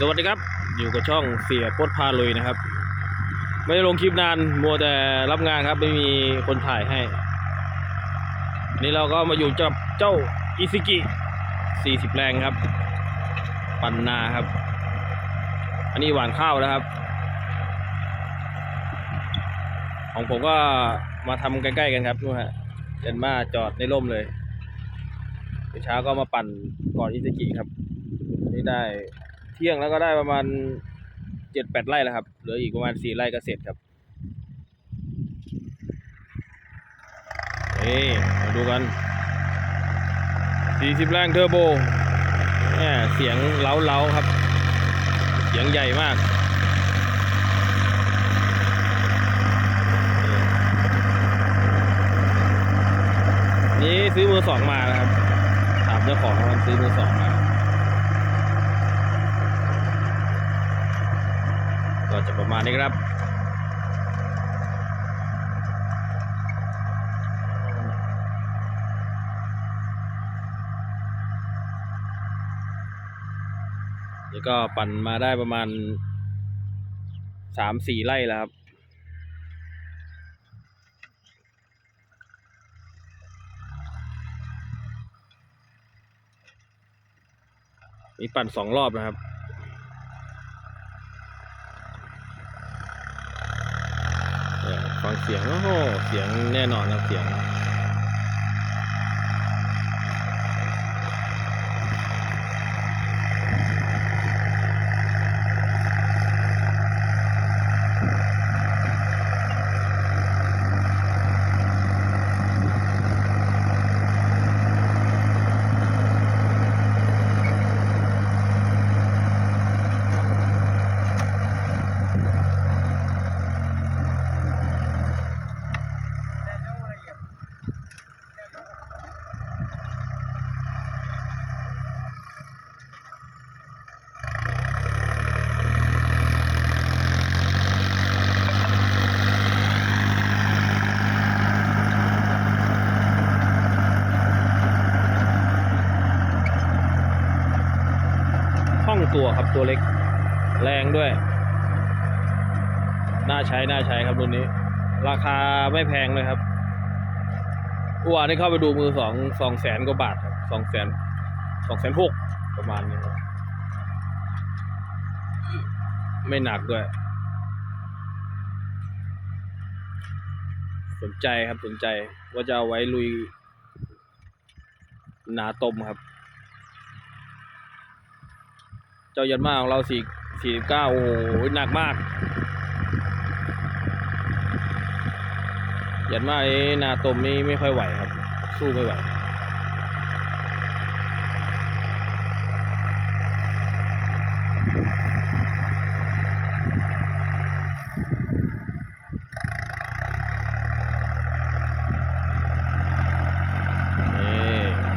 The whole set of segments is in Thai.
สวัสดีครับ อยู่กับช่องเสียปดพาลุยนะครับ ไม่ได้ลงคลิปนานมัวแต่รับงานครับ ไม่มีคนถ่ายให้วันนี้เราก็มาอยู่กับเจ้าอิซิกิ 40 แรงครับ ปันนาครับ อันนี้หวานข้าวแล้วครับ ของผมก็มาทำใกล้ๆกันครับนู่นฮะเดนมาจอดในร่มเลยเช้าก็มาปั่นก่อนอิซิกิครับ นี่ได้ ที่ยงแล้วก็ได้ประมาณเจ็ดแปดไร่แล้วครับ เหลืออีกประมาณสี่ไร่ก็เสร็จครับ นี่มาดูกันสี่สิบแรงเทอร์โบเสียงเล้าๆครับ เสียงใหญ่มากนี่ซื้อมือสองมานะครับถามเจ้าของว่ามันซื้อมือสองมา ก็จะประมาณนี้ครับนี่ก็ปั่นมาได้ประมาณสามสี่ไร่แล้วครับมีปั่นสองรอบนะครับ เสียงโอ้โหเสียงแน่นอนครับเสียง ตัวครับตัวเล็ก แรงด้วย น่าใช้ น่าใช้ครับรุ่นนี้ ราคาไม่แพงเลยครับเมื่อวานนี้เข้าไปดูมือสองสองแสนกว่าบาทครับสองแสนสองแสนหกประมาณนี้ครับไม่หนักด้วย สนใจครับสนใจว่าจะเอาไว้ลุยนาตมครับ เจ้ายันมาของเราสี่สี่เก้าโอ้โหหนักมาก ยันมาไอ้นาตมนี่ไม่ค่อยไหวครับ สู้ไม่ไหว นี่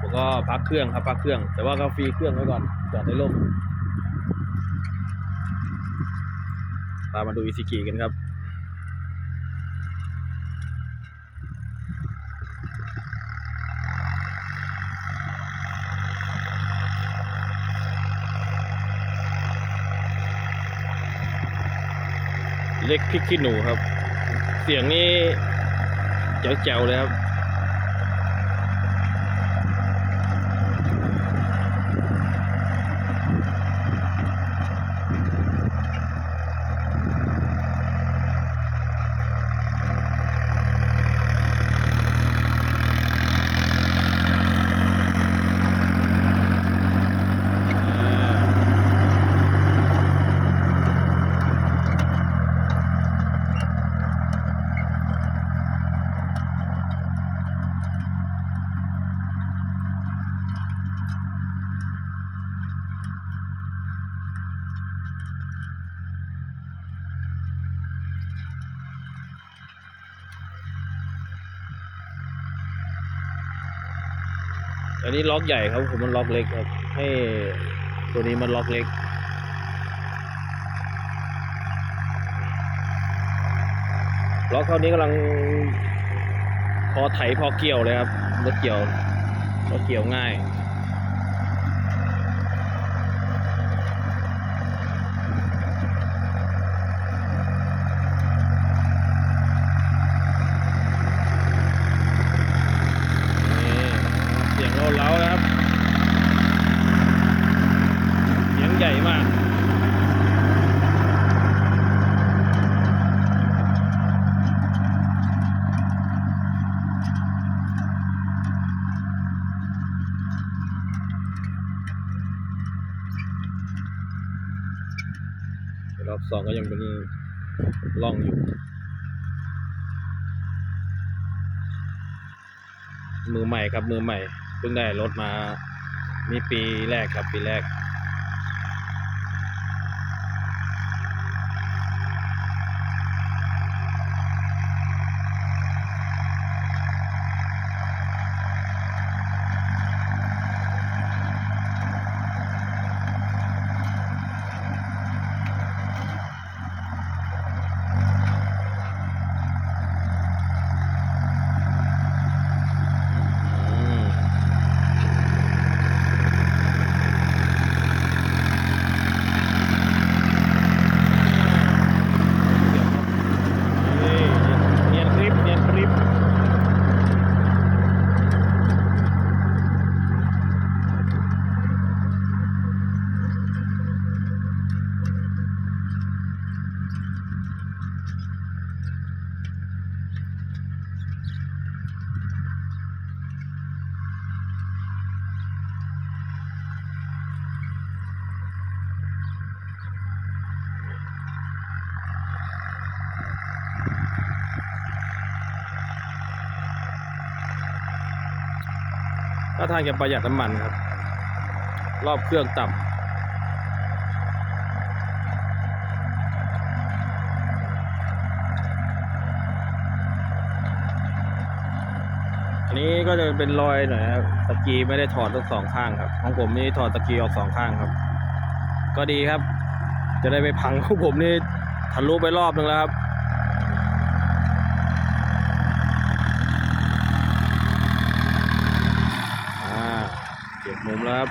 ผมก็ พักเครื่องครับพักเครื่อง แต่ว่าก็ฟรีเครื่องไว้ก่อนจอดในร่มพามาดูอิซิกิกันครับเล็กพริกขี้หนูครับ เสียงนี้แจ๋วๆเลยครับ อันนี้ล็อกใหญ่ครับผมมันล็อกเล็กครับ ให้ตัวนี้มันล็อกเล็ก ล็อกเท่านี้กำลังพอไถพอเกี่ยวเลยครับรถเกี่ยวรถเกี่ยวง่าย นี่เสียงเราเล้าๆนะครับ เสียงใหญ่มาก รอบสองก็ยังเป็นล่องอยู่ มือใหม่ครับมือใหม่เพิ่งได้รถมา มีปีแรกครับปีแรก ถ้าทางจะประหยัดน้ำมันครับ รอบเครื่องต่ำอันนี้ก็จะเป็นรอยหน่อยครับตะกี้ไม่ได้ถอดทั้งสองข้างครับ ของผมนี่ถอดตะกี้ออกสองข้างครับ ก็ดีครับ จะได้ไม่พังของผมนี่ทะลุไปรอบนึงแล้วครับ อ่าเก็บมุมแล้ว ครับ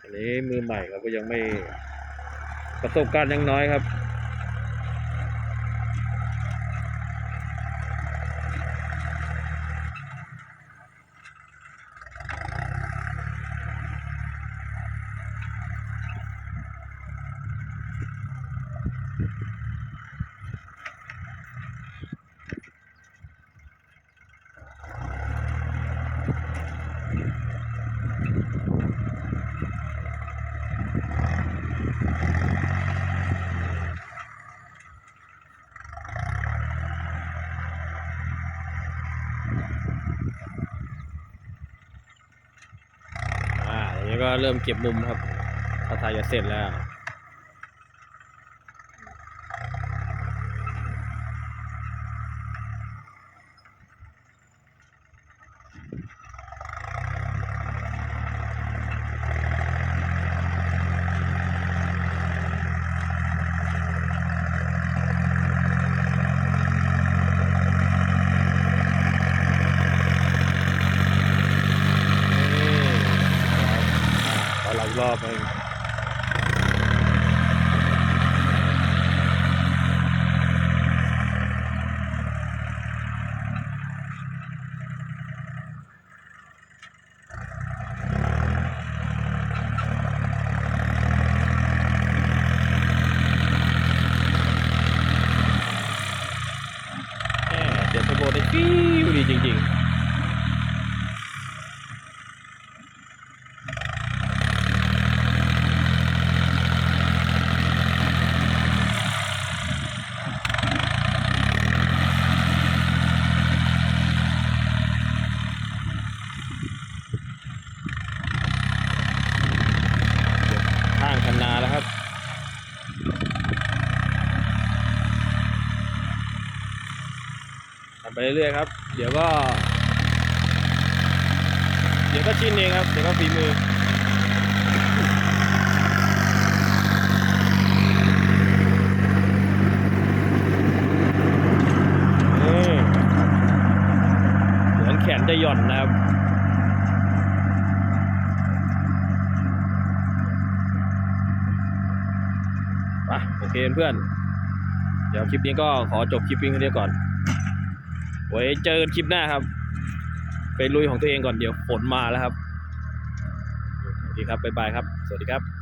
อันนี้มือใหม่ครับก็ยังไม่ประสบการณ์ยังน้อยครับ เริ่มเก็บมุมครับถ้าทายจะเสร็จแล้ว นี่ ครับอ่าขอหลักรอบหนึงแหม่เสียงเทอร์โบได้ฟิวดีจริง ๆ เรื่อยๆครับ เดี๋ยวก็ เดี๋ยวก็ชินเองครับ เดี๋ยวก็ฝีมือเหมือนแขนจะหย่อนนะครับไปโอเคเพื่อน เดี๋ยวคลิปนี้ก็ขอจบคลิปเพียงเท่านี้ก่อน ไว้เจอกันคลิปหน้าครับ ไปลุยของตัวเองก่อนเดี๋ยวฝนมาแล้วครับสวัสดีครับ บ๊ายบายครับ สวัสดีครับ